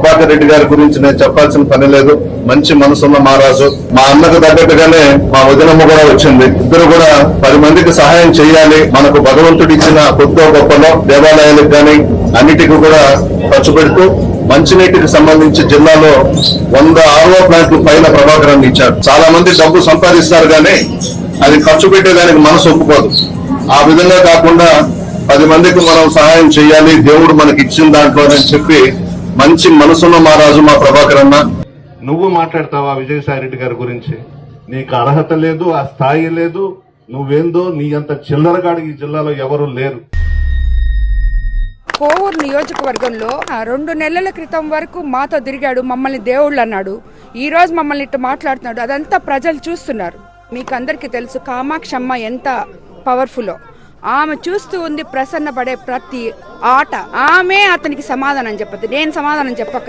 ప్రభాకర్ రెడ్డి గారి గురించి నేను చెప్పాల్సిన పని లేదు. మంచి మనసున్న మహారాజు. మా అన్నకు తగ్గట్టుగానే మా వదినమ్మ కూడా వచ్చింది. ఇద్దరు కూడా పది మందికి సహాయం చేయాలి. మనకు భగవంతుడు ఇచ్చిన కొద్దో గొప్పలో దేవాలయాలకు గాని అన్నిటికీ కూడా ఖర్చు పెడుతూ మంచినీటికి సంబంధించి జిల్లాలో వంద ఆరో ప్లాంట్లు పైన ప్రభాకరాన్ని ఇచ్చారు. చాలా మంది డబ్బు సంపాదిస్తారు కానీ అది ఖర్చు పెట్టేదానికి మనసు ఒప్పుకోదు. ఆ విధంగా కాకుండా పది మందికి మనం సహాయం చేయాలి. దేవుడు మనకి ఇచ్చిన దాంట్లో అని చెప్పి మంచి మనసున్న మహారాజు మా ప్రభాకర్ అన్న. నువ్వు మాట్లాడతావా విజయసాయి రెడ్డి గారి గురించి? నీకు అర్హత లేదు ఆ స్థాయి లేదు. నువ్వేందో నీ అంత చిల్లరగాడు ఈ జిల్లాలో ఎవరు లేరు. కోవూరు నియోజకవర్గంలో ఆ, రెండు నెలల క్రితం వరకు మాతో తిరిగాడు మమ్మల్ని దేవుళ్ళు అన్నాడు. ఈ రోజు మమ్మల్ని ఇట్లా మాట్లాడుతున్నాడు. అదంతా ప్రజలు చూస్తున్నారు. మీకు అందరికీ తెలుసు కామాక్షమ్మ ఎంత పవర్ఫుల్లో ఆమె చూస్తూ ఉంది ప్రసన్నపడే ప్రతి ఆట. ఆమె అతనికి సమాధానం చెప్పదు. నేను సమాధానం చెప్పక